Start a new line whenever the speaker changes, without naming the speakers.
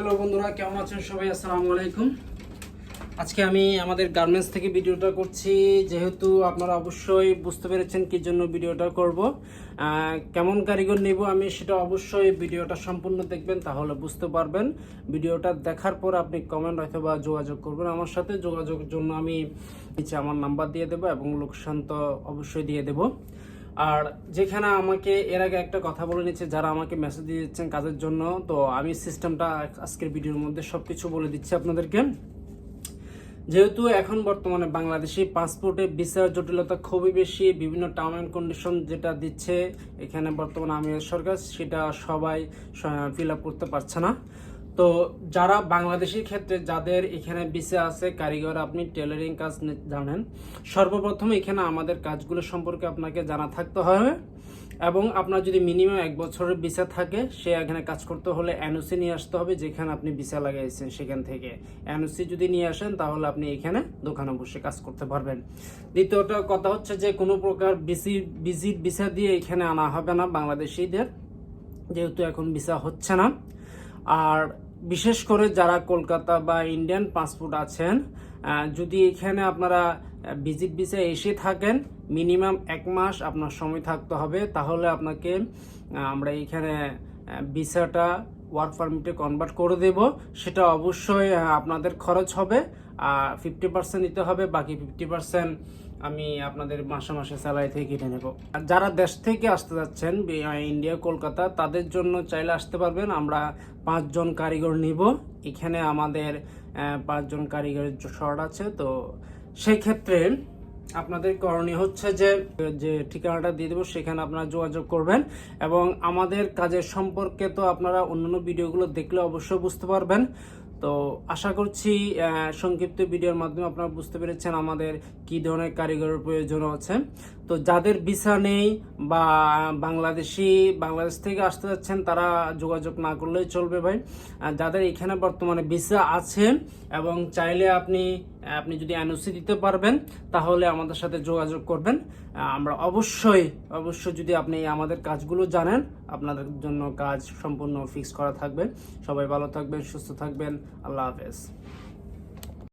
Hello বন্ধুরা, কেমন আছেন সবাই? আসসালামু আলাইকুম। আজকে আমি আমাদের গার্মেন্টস থেকে ভিডিওটা করছি। যেহেতু আপনারা অবশ্যই বুঝতে পেরেছেন কি জন্য ভিডিওটা করব কেমন কারিগর নেব আমি সেটা অবশ্যই ভিডিওটা সম্পূর্ণ দেখবেন, তাহলে বুঝতে পারবেন। ভিডিওটা দেখার পর আপনি কমেন্ট অথবা যোগাযোগ করবেন। আমার সাথে যোগাযোগের জন্য আমি নিচে আমার নাম্বার দিয়ে দেবো এবং লোকেশন তো অবশ্যই দিয়ে দেবো। আর যেখানে আমাকে এর আগে একটা কথা বলে নিচ্ছে, যারা আমাকে মেসেজ দিয়ে দিচ্ছেন কাজের জন্য, তো আমি সিস্টেমটা আজকের ভিডিওর মধ্যে সব কিছু বলে দিচ্ছি আপনাদেরকে। যেহেতু এখন বর্তমানে বাংলাদেশি পাসপোর্টে ভিসার জটিলতা খুবই বেশি, বিভিন্ন টার্ম অ্যান্ড কন্ডিশন যেটা দিচ্ছে, এখানে বর্তমানে আমি সরকার, সেটা সবাই ফিল আপ করতে পারছে না। তো যারা বাংলাদেশের ক্ষেত্রে যাদের এখানে ভিসা আছে, কারিগর, আপনি টেলারিং কাজ জানেন, সর্বপ্রথম এখানে আমাদের কাজগুলো সম্পর্কে আপনাকে জানা থাকতে হবে। এবং আপনার যদি মিনিমাম এক বছরের ভিসা থাকে, সে এখানে কাজ করতে হলে এনওসি নিয়ে আসতে হবে, যেখানে আপনি ভিসা লাগাইছেন সেখান থেকে। এনওসি যদি নিয়ে আসেন, তাহলে আপনি এখানে দোকানে বসে কাজ করতে পারবেন। দ্বিতীয়টা কথা হচ্ছে যে, কোনো প্রকার বিসি ভিজিট ভিসা দিয়ে এখানে আনা হবে না বাংলাদেশিদের, যেহেতু এখন ভিসা হচ্ছে না। আর বিশেষ করে যারা কলকাতা বা ইন্ডিয়ান পাসপোর্ট আছেন যদি এখানে আপনারা ভিজিট ভিসা এসে থাকেন মিনিমাম এক মাস আপনার সময় থাকতে হবে, তাহলে আপনাকে আমরা এখানে ভিসাটা ওয়ার্ক পারমিটে কনভার্ট করে দেব, সেটা অবশ্যই আপনাদের খরচ হবে, আর ফিফটি পার্সেন্ট দিতে হবে, বাকি ফিফটি পার্সেন্ট আমি আপনাদের মাসে মাসে স্যালারি থেকে কেটে নেব। যারা দেশ থেকে আসতে যাচ্ছেন ইন্ডিয়া কলকাতা তাদের জন্য চাইলে আসতে পারবেন, আমরা পাঁচজন কারিগর নিব। এখানে আমাদের পাঁচজন কারিগরের শর্ট আছে, তো সেই ক্ষেত্রে আপনাদের করণীয় হচ্ছে যে যে ঠিকানাটা দিয়ে দেবো, সেখানে আপনারা যোগাযোগ করবেন এবং আমাদের কাজের সম্পর্কে তো আপনারা অন্যান্য ভিডিওগুলো দেখলে অবশ্যই বুঝতে পারবেন। তো আশা করছি সংক্ষিপ্ত ভিডিওর মাধ্যমে আপনারা বুঝতে পেরেছেন আমাদের কি ধরনের কারিগরের প্রয়োজন আছে। তো যাদের ভিসা নেই বা বাংলাদেশি, বাংলাদেশ থেকে আসতে যাচ্ছেন, তারা যোগাযোগ না করলেই চলবে ভাই। আর যাদের এখানে বর্তমানে ভিসা আছে এবং চাইলে আপনি আপনি যদি এনওসি দিতে পারবেন, তাহলে আমাদের সাথে যোগাযোগ করবেন। আমরা অবশ্যই অবশ্যই যদি আপনি আমাদের কাজগুলো জানেন, আপনাদের জন্য কাজ সম্পূর্ণ ফিক্স করা থাকবে। সবাই ভালো থাকবেন, সুস্থ থাকবেন। আল্লাহ হাফেজ।